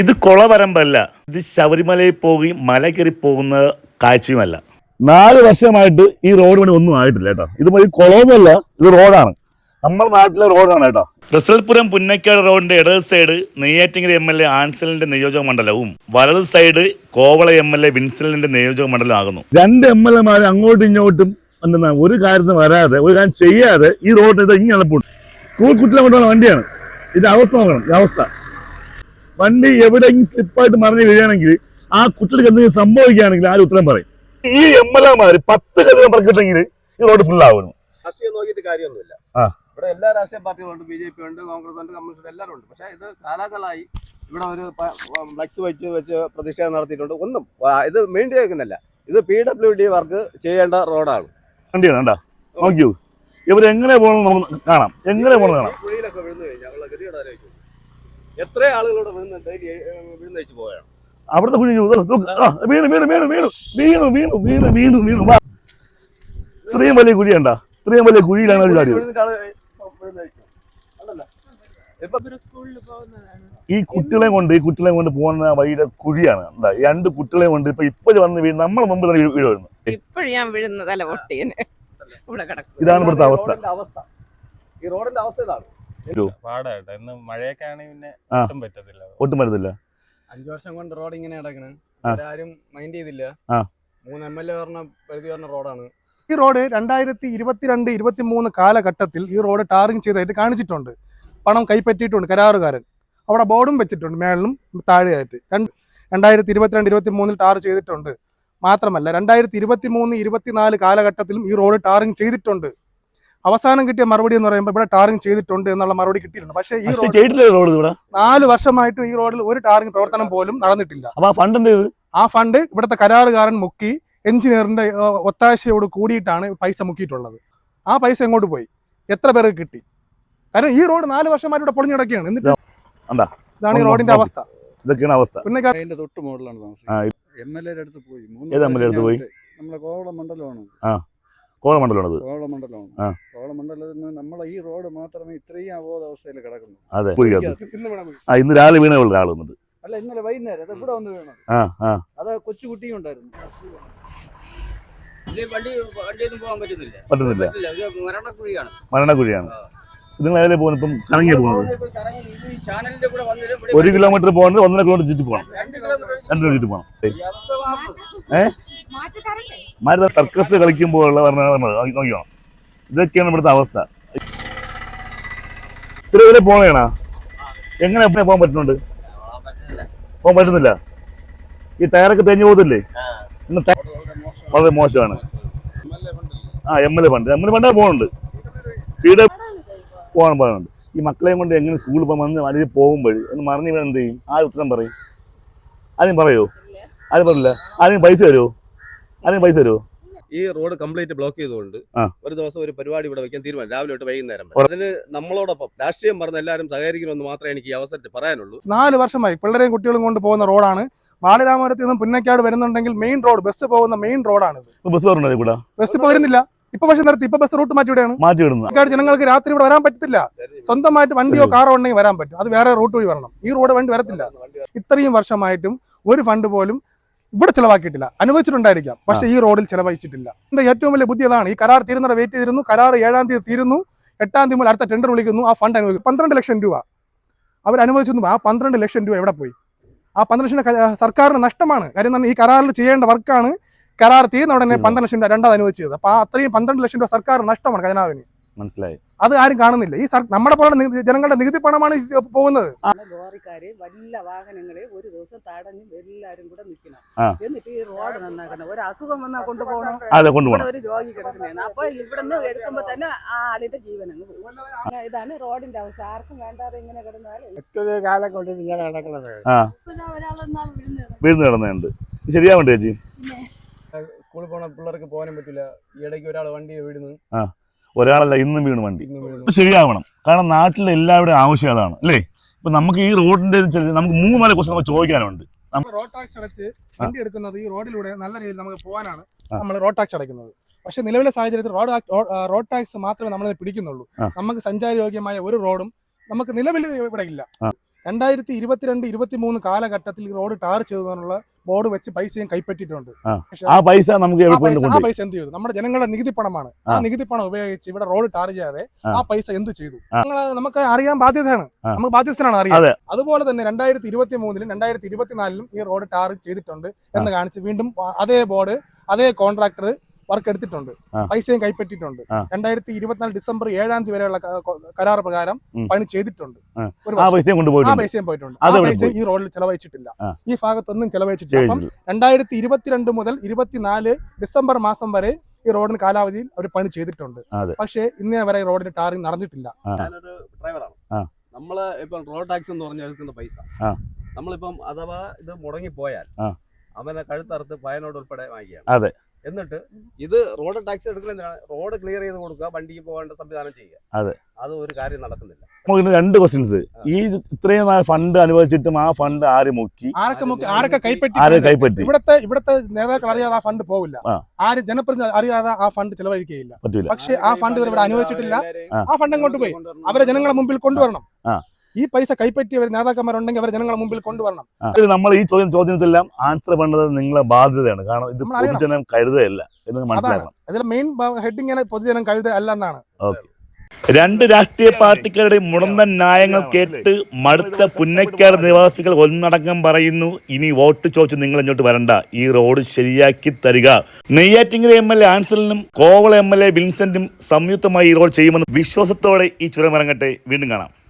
ഇത് കൊളവരമ്പല്ല. ഇത് ശബരിമലയിൽ പോയി മല കയറി പോകുന്ന കാഴ്ചയുമല്ല. നാല് വർഷമായിട്ട് ഈ റോഡ് പണി ഒന്നും ആയിട്ടില്ല കേട്ടോ. ഇത് ഈ കുളമൊന്നുമല്ല ഇത് റോഡാണ് നമ്മുടെ നാട്ടിലെ റോഡാണ് കേട്ടോ. റിസൽപുരം പുന്നക്കാട് റോഡിന്റെ ഇടത് side Neyyattinkara M L A ആൻസലിന്റെ നിയോജക മണ്ഡലവും വലത് side Kovala M L A വിൻസലിന്റെ നിയോജക മണ്ഡലം ആകുന്നു. രണ്ട് എം എൽ എമാർ അങ്ങോട്ടും ഇങ്ങോട്ടും എന്താ ഒരു കാര്യത്തിന് വരാതെ ഒരു കാര്യം ചെയ്യാതെ ഈ റോഡ് ഇത് ഇങ്ങനെ സ്കൂൾ കുട്ടികളെ കൊണ്ടുപോകുന്ന വണ്ടിയാണ്. ഇത് അവസ്ഥ നോക്കണം അവസ്ഥ. വണ്ടി എവിടെയെങ്കിലും സ്ലിപ്പായിട്ട് മറിഞ്ഞ് വീഴുകയാണെങ്കിൽ ആ കുട്ടികൾക്ക് എന്തെങ്കിലും സംഭവിക്കുകയാണെങ്കിൽ ആരും ഉത്തരം പറയും? ഈ എം എൽ എമാര് പത്ത് കഥ പറക്കിട്ടെങ്കിൽ ഈ റോഡ് ഫുൾ ആവുന്നു. രാഷ്ട്രീയം നോക്കിയിട്ട് കാര്യമൊന്നുമില്ല. ഇവിടെ എല്ലാ രാഷ്ട്രീയ പാർട്ടികളുണ്ട് ബി ജെ പി ഉണ്ട് കോൺഗ്രസ് ഉണ്ട് കമ്മ്യൂണിസ്റ്റ് എല്ലാവരും ഉണ്ട്. പക്ഷേ ഇത് കാലാകാലമായി ഇവിടെ ഒരു ഫ്ലക്സ് വെച്ച് വെച്ച് പ്രതിഷേധം നടത്തിയിട്ടുണ്ട്. ഒന്നും ഇത് മെയിന്റെ ചെയ്യുന്നില്ല ഇത് പി ഡബ്ല്യു ഡി വർക്ക് ചെയ്യേണ്ട റോഡാണ്. നോക്കിയോ? ഇവരെങ്ങനെ പോകണം നമുക്ക് കാണാം. എങ്ങനെ പോകണം കാണാം. എത്ര ആളുകളോട് അവിടുത്തെ കുഴി വീണു വീണു വീണു വീണു വീണു വീണു വീണു വീണു വീണു വീണു വാ. ഇത്രയും വലിയ കുഴിയണ്ട. ഇത്രയും വലിയ കുഴിയിലാണ് ഈ കുട്ടികളെ കൊണ്ട് ഈ കുട്ടികളെ കൊണ്ട് പോകുന്ന വഴിയുടെ കുഴിയാണ്. എന്താ രണ്ട് കുട്ടികളെ കൊണ്ട് ഇപ്പൊ ഇപ്പോഴും വന്ന് വീണ് നമ്മളെ മുമ്പ് തന്നെ വീഴുമായിരുന്നു വീഴുന്നു ഇപ്പോഴും ഞാൻ വീഴുന്നതല്ല പൊട്ടിയന്. കിടക്കും ഇതാണ് ഇവിടുത്തെ അവസ്ഥ. ഈ റോഡിന്റെ അവസ്ഥ ഇതാണ്. പാടാട്ടോ. ഇന്ന് മഴയൊക്കെ ആണെങ്കിൽ പിന്നെ ആ. ഒട്ടും പറ്റത്തില്ല. ഒട്ടും അഞ്ചു വർഷം കൊണ്ട് റോഡ് ഇങ്ങനെ കിടക്കണ്. ആരും മൈൻഡ് ചെയ്തില്ല. ആ. മൂന്ന് എം എൽ എ പറഞ്ഞ പരിധി പറഞ്ഞ റോഡാണ്. ഈ റോഡ് രണ്ടായിരത്തി ഇരുപത്തിരണ്ട് ഇരുപത്തി മൂന്ന് കാലഘട്ടത്തിൽ ഈ റോഡ് ടാറിങ് ചെയ്തായിട്ട് കാണിച്ചിട്ടുണ്ട്. പണം കൈപ്പറ്റിയിട്ടുണ്ട് കരാറുകാരൻ. അവിടെ ബോർഡും വെച്ചിട്ടുണ്ട് മേളിലും താഴെയായിട്ട്. രണ്ട് രണ്ടായിരത്തി ഇരുപത്തിരണ്ട് ഇരുപത്തി മൂന്നിൽ ടാർ ചെയ്തിട്ടുണ്ട്. മാത്രമല്ല രണ്ടായിരത്തി ഇരുപത്തി മൂന്ന് ഇരുപത്തിനാല് കാലഘട്ടത്തിലും ഈ റോഡ് ടാറിങ് ചെയ്തിട്ടുണ്ട്. അവസാനം കിട്ടിയ മറുപടി എന്ന് പറയുമ്പോൾ ഇവിടെ ടാറിങ് ചെയ്തിട്ടുണ്ട് എന്നുള്ള മറുപടി കിട്ടിയിട്ടുണ്ട്. പക്ഷേ ഈ റോഡ് ചെയ്തിട്ടില്ല റോഡ് ഇവിടെ. നാല് വർഷമായിട്ടും ഈ റോഡിൽ ഒരു ടാറിങ് പ്രവർത്തനം പോലും നടന്നിട്ടില്ല. ഫണ്ട് ആ ഫണ്ട് ഇവിടുത്തെ കരാറുകാരൻ മുക്കി എഞ്ചിനീയറിന്റെ ഒത്താശയോട് കൂടിയിട്ടാണ് പൈസ മുക്കിയിട്ടുള്ളത്. ആ പൈസ എങ്ങോട്ട് പോയി? എത്ര പേർക്ക് കിട്ടി? കാരണം ഈ റോഡ് നാല് വർഷമായിട്ട് ഇവിടെ പൊളിഞ്ഞു കിടക്കുകയാണ്. എന്നിട്ട് കണ്ടാ? ഇതാണ് ഈ റോഡിന്റെ അവസ്ഥ. ഇതൊക്കെയാണ് അവസ്ഥ. പിന്നെ തൊട്ട് മോഡലാണ് താമസിക്കുന്നത്. എം എൽ എയുടെ അടുത്ത് പോയി. അടുത്ത് നമ്മളെ കോവള മണ്ഡലമാണ് കോളമണ്ഡലമാണത് നിന്ന് ഈ റോഡ് മാത്രമേ ഇത്രയും അബോധാവസ്ഥയിൽ കിടക്കുന്നു അതെ ആ ഇന്ന് രാവിലെ വീണ ഒരാൾ അല്ല ഇന്നലെ വൈകുന്നേരം അത് ഇവിടെ വന്ന് വീണത്. ആ ആ. അത് കൊച്ചുകുട്ടിയും ഉണ്ടായിരുന്നു. വണ്ടി വണ്ടിയൊന്നും പോകാൻ പറ്റുന്നില്ല. മരണക്കുഴിയാണ്. മരണക്കുഴിയാണ്. നിങ്ങൾ അതിലെ പോകുന്നത് ഇപ്പം കറങ്ങിയ പോകുന്നത്. ഒരു കിലോമീറ്റർ പോകുന്നത് ഒന്നര കിലോമീറ്റർ ചുറ്റി പോകണം. രണ്ട് കിലോമീറ്റർ ചുറ്റി പോകണം. ഏഹ്. മാരുത സർക്കസ് പറഞ്ഞ പറഞ്ഞത്. നോക്കിയോ ഇതൊക്കെയാണ് ഇവിടുത്തെ അവസ്ഥ. ഇത്ര വരെ പോകണേണാ എങ്ങനെ എപ്പോഴും പോകാൻ പറ്റുന്നുണ്ട്? പോകാൻ പറ്റുന്നില്ല. ഈ ടയറൊക്കെ തേഞ്ഞു പോകത്തില്ലേ? ഇന്ന് വളരെ മോശമാണ്. ആ M L A fund M L A ഫണ്ടാ പോകുന്നുണ്ട് വീട് പോകാൻ പറയുന്നുണ്ട്. ഈ മക്കളെയും കൊണ്ട് എങ്ങനെ സ്കൂളിൽ പോകാൻ വന്ന് അല്ലെങ്കിൽ പോകുമ്പോൾ ഒന്ന് മറിഞ്ഞ് വേണം എന്ത് ചെയ്യും? ആ ഉത്തരം പറയും? ആരും പറയോ? ആരും പറയില്ല? ആരും പൈസ തരുമോ ആരും പൈസ തരുമോ ഈ റോഡ് കംപ്ലീറ്റ് ബ്ലോക്ക് ചെയ്തുകൊണ്ട് ഒരു ദിവസം ഒരു പരിപാടി ഇവിടെ വെക്കാൻ തീരുമാനം. രാവിലെ തൊട്ട് വൈകുന്നേരം അതിന് നമ്മളോടൊപ്പം രാഷ്ട്രീയം പറഞ്ഞ എല്ലാവരും സഹകരിക്കണമെന്ന് മാത്രമേ എനിക്ക് ഈ അവസരത്തിൽ പറയാനുള്ളൂ. നാല് വർഷമായി പിള്ളേരെയും കുട്ടികളും കൊണ്ട് പോകുന്ന റോഡാണ്. ബാലരാമപുരത്ത് നിന്നും പുന്നക്കാട് വരുന്നുണ്ടെങ്കിൽ മെയിൻ റോഡ് ബസ് പോകുന്ന മെയിൻ റോഡാണ് ബസ് ബസ് വരുന്നില്ല. ഇപ്പൊ പക്ഷെ നിർത്തി ഇപ്പൊ ബസ് റൂട്ട് മാറ്റി വിടുകയാണ് മാറ്റി ജനങ്ങൾക്ക് രാത്രി ഇവിടെ വരാൻ പറ്റത്തില്ല. സ്വന്തമായിട്ട് വണ്ടിയോ കാറോ ഉണ്ടെങ്കിൽ വരാൻ പറ്റും. അത് വേറെ റൂട്ട് വഴി വരണം. ഈ റോഡ് വണ്ടി വരത്തില്ല. ഇത്രയും വർഷമായിട്ടും ഒരു ഫണ്ട് പോലും ഇവിടെ ചിലവാക്കിയിട്ടില്ല. അനുവദിച്ചിട്ടുണ്ടായിരിക്കാം. പക്ഷെ ഈ റോഡിൽ ചിലവഴിച്ചിട്ടില്ല. എന്റെ ഏറ്റവും വലിയ ബുദ്ധി അതാണ് ഈ കരാർ തീരുന്നവരെ വെയിറ്റ് ചെയ്തിരുന്നു. കരാർ ഏഴാം തീയതി തീരുന്നു. എട്ടാം തീയതി മുതൽ അടുത്ത ടെൻഡർ വിളിക്കുന്നു. ആ ഫണ്ട് അനുവദിക്കും പന്ത്രണ്ട് ലക്ഷം രൂപ. അവർ അനുവദിച്ചു ആ പന്ത്രണ്ട് ലക്ഷം രൂപ എവിടെ പോയി? ആ പന്ത്രണ്ട് ലക്ഷം സർക്കാരിന് നഷ്ടമാണ്. കാര്യം ഈ കരാറിൽ ചെയ്യേണ്ട വർക്കാണ് കരാർ തീർന്ന ഉടനെ പന്ത്രണ്ട് ലക്ഷം രൂപ രണ്ടാമത് അനുവദിച്ചത്. അപ്പൊ അത്രയും പന്ത്രണ്ട് ലക്ഷം രൂപ സർക്കാർ നഷ്ടമാണ് ഖജനാവിന്. മനസ്സിലായി. അത് ആരും കാണുന്നില്ല. ഈ നമ്മുടെ പോലെ ജനങ്ങളുടെ നികുതി പണമാണ് പോകുന്നത്. ലോറിക്കാര് വലിയ വാഹനങ്ങളെ ഒരു ദിവസം തടഞ്ഞും എല്ലാരും കൂടെ നിൽക്കണം. എന്നിട്ട് ഈ റോഡ് നന്നാക്കണം. ഒരു അസുഖം വന്നാൽ കൊണ്ടുപോകണം. ഒരു രോഗി കിടക്കുന്നതാണ്. അപ്പൊ ഇവിടുന്ന് എടുക്കുമ്പോ തന്നെ ആ ആളിന്റെ പോകും. ഇതാണ് റോഡിന്റെ അവസ്ഥ. ആർക്കും വേണ്ടാതെ ഇങ്ങനെ കിടന്നാലും എത്ര കാലം കൊണ്ട് ഇങ്ങനെ നടക്കുന്നത്. ആ. വീഴുന്ന കിടന്നുണ്ട്. ശരിയാവണ്ടേ ചേച്ചി? സ്കൂളിൽ പോണ പിള്ളേർക്ക് പോകാനും പറ്റില്ല ഈ ഇടയ്ക്ക് ഒരാൾ വണ്ടി വീടുന്നു ആ ഒരാളല്ല ഇന്നും വീണ് വണ്ടി. ഇപ്പൊ ശരിയാവണം. കാരണം നാട്ടിലെ എല്ലാവരുടെയും ആവശ്യം അതാണ് അല്ലേ? ഇപ്പൊ നമുക്ക് ഈ റോഡിന്റെ നമുക്ക് മൂന്ന് നാല് ക്വസ്റ്റൻ നമുക്ക് ചോദിക്കാനുണ്ട്. റോഡ് ടാക്സ് അടച്ച് വണ്ടി എടുക്കുന്നത് ഈ റോഡിലൂടെ നല്ല രീതിയിൽ നമുക്ക് പോകാനാണ് നമ്മൾ റോഡ് ടാക്സ് അടയ്ക്കുന്നത്. പക്ഷെ നിലവിലെ സാഹചര്യത്തിൽ റോഡ് റോഡ് ടാക്സ് മാത്രമേ നമ്മൾ പിടിക്കുന്നുള്ളൂ. നമുക്ക് സഞ്ചാരയോഗ്യമായ ഒരു റോഡും നമുക്ക് നിലവിൽ ഇവിടെ ഇല്ല. രണ്ടായിരത്തി ഇരുപത്തിരണ്ട് ഇരുപത്തി മൂന്ന് കാലഘട്ടത്തിൽ റോഡ് ടാർ ചെയ്തതിനുള്ള ബോർഡ് വെച്ച് പൈസയും കൈപ്പറ്റിയിട്ടുണ്ട്. ആ. പൈസ നമുക്ക് ആ പൈസ എന്ത് ചെയ്തു? നമ്മുടെ ജനങ്ങളുടെ നികുതി പണമാണ്. ആ. നികുതി പണം ഉപയോഗിച്ച് ഇവിടെ റോഡ് ടാർ ചെയ്യാതെ ആ. പൈസ എന്ത് ചെയ്തു. നമുക്ക് അറിയാൻ ബാധ്യതയാണ്. നമുക്ക് ബാധ്യസ്ഥനാണ് അറിയാം അതുപോലെ തന്നെ രണ്ടായിരത്തി ഇരുപത്തി മൂന്നിലും രണ്ടായിരത്തി ഇരുപത്തിനാലിലും ഈ റോഡ് ടാർ ചെയ്തിട്ടുണ്ട് എന്ന് കാണിച്ച് വീണ്ടും അതേ ബോർഡ് അതേ കോൺട്രാക്ടർ വർക്ക് എടുത്തിട്ടുണ്ട്. പൈസയും കൈപ്പറ്റിട്ടുണ്ട്. രണ്ടായിരത്തി ഇരുപത്തിനാല് ഡിസംബർ ഏഴാം തീയതി വരെയുള്ള കരാർ പ്രകാരം പണി ചെയ്തിട്ടുണ്ട്. ആ. പൈസയും ആ പൈസയും പോയിട്ടുണ്ട്. ആ പൈസയും ഈ റോഡിൽ ചെലവഴിച്ചിട്ടില്ല. ഈ ഭാഗത്തൊന്നും ചെലവഴിച്ചിട്ടില്ല. അപ്പം രണ്ടായിരത്തി ഇരുപത്തിരണ്ട് മുതൽ ഇരുപത്തിനാല് ഡിസംബർ മാസം വരെ ഈ റോഡിന് കാലാവധിയിൽ അവർ പണി ചെയ്തിട്ടുണ്ട്. പക്ഷേ ഇന്നേ വരെ ഈ റോഡിന് ടാറിങ് നടന്നിട്ടില്ല. നമ്മൾ ഇപ്പൊ റോഡ് ടാക്സ് എന്ന് പറഞ്ഞ എടുക്കുന്ന പൈസ. ആ. നമ്മളിപ്പം അഥവാ ഇത് മുടങ്ങി പോയാൽ അവനെ കഴുത്തറുത്ത് പയനോട് ഉൾപ്പെടെ വാങ്ങിയാണ് അതെ. എന്നിട്ട് ഇത് റോഡ് ടാക്സ് എടുക്കുന്നതിനാണ് റോഡ് ക്ലിയർ ചെയ്ത് കൊടുക്കുക വണ്ടിക്ക് പോകേണ്ട സംവിധാനം ചെയ്യുക. അതെ. അത് ഒരു കാര്യം നടക്കുന്നില്ല. നമുക്ക് രണ്ട് ക്വസ്റ്റ്യൻസ് ഈ ഇത്രയും ഫണ്ട് അനുവദിച്ചിട്ടും ആ ഫണ്ട് ആര് മുക്കി? ആരൊക്കെ മുക്കി- ആരൊക്കെ കൈപ്പറ്റി? ആരെ കൈപ്പറ്റി? ഇവിടത്തെ ഇവിടത്തെ നേതാക്കൾ അറിയാതെ ആ ഫണ്ട് പോവില്ല. ആര് ജനപ്രതിനിധി അറിയാതെ ആ ഫണ്ട് ചെലവഴിക്കുകയില്ല. പക്ഷേ ആ ഫണ്ട് ഇവർ ഇവിടെ അനുവദിച്ചിട്ടില്ല. ആ. ഫണ്ട് അങ്ങോട്ട് പോയി. അവരെ ജനങ്ങളുടെ മുമ്പിൽ കൊണ്ടുവരണം. ആ. ഈ പൈസ കൈപ്പറ്റിയവർ നേതാക്കന്മാരുണ്ടെങ്കിൽ അവർ ജനങ്ങളുടെ മുമ്പിൽ കൊണ്ടുവരണം. ഇത് നമ്മൾ ഈ ചോദ്യം ചോദ്യത്തിലെല്ലാം ആൻസർ വേണ്ടത് നിങ്ങളെ ബാധ്യതയാണ്. കാരണം ഇത്. പൊതുജനം കരുതല്ല എന്ന് മനസ്സിലാക്കണം. അതിൽ മെയിൻ ഹെഡിങ്ങനെ പൊതുജനം കഴുത അല്ല എന്നാണ്. ഓക്കെ. രണ്ട് രാഷ്ട്രീയ പാർട്ടിക്കാരുടെ മുടന്തൻ ന്യായങ്ങൾ കേട്ട് മടുത്ത പുന്നക്കാട് നിവാസികൾ ഒന്നടങ്കം പറയുന്നു ഇനി വോട്ട് ചോദിച്ച് നിങ്ങൾ ഇങ്ങോട്ട് വരണ്ട. ഈ റോഡ് ശരിയാക്കി തരിക. നെയ്യാറ്റിങ്കര എം എൽ എ ആൻസലിനും കോവള എം എൽ എ വിൻസെന്റും സംയുക്തമായി ഈ റോഡ് ചെയ്യുമെന്ന് വിശ്വാസത്തോടെ ഈ ചുരം ഇറങ്ങട്ടെ. വീണ്ടും കാണാം.